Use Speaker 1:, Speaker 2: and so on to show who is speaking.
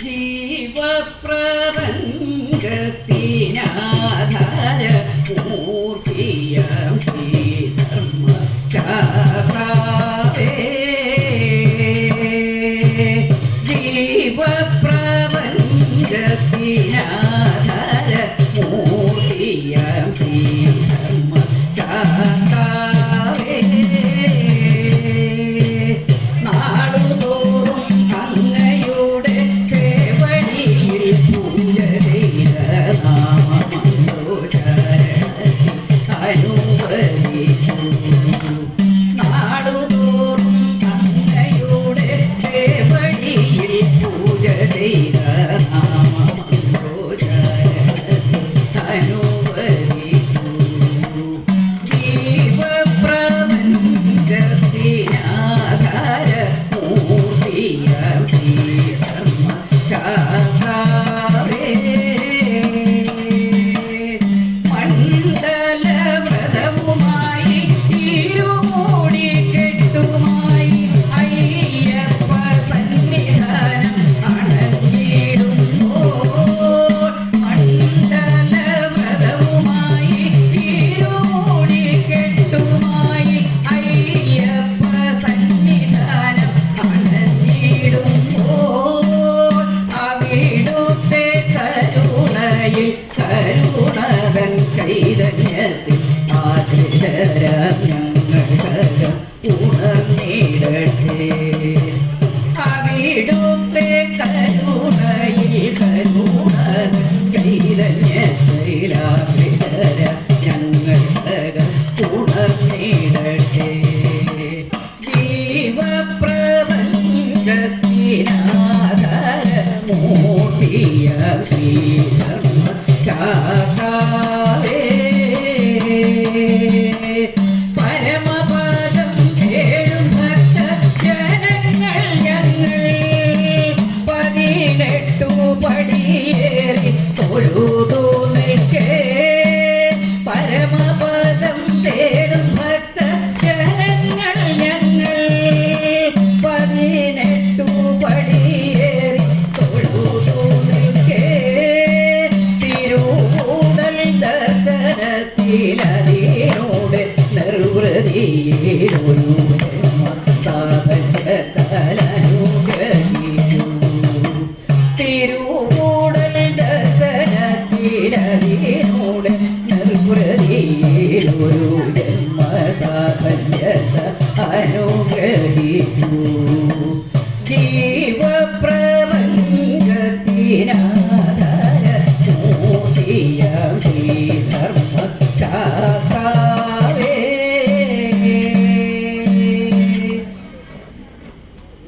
Speaker 1: ജീവപ്രപഞ്ച I don't worry. ഉണർത്തി ആശിതരം ഞങ്ങൾ ഉണർന്നിടട്ടെ നദിയോട് നിർവൃതിയിലൊരു തിരുകൂടൽ ദർശനത്തിനോട് നിർവൃതിയിലൊരു ജന്മസാഫല്യത അനുഗ്രഹിച്ചു. ജീ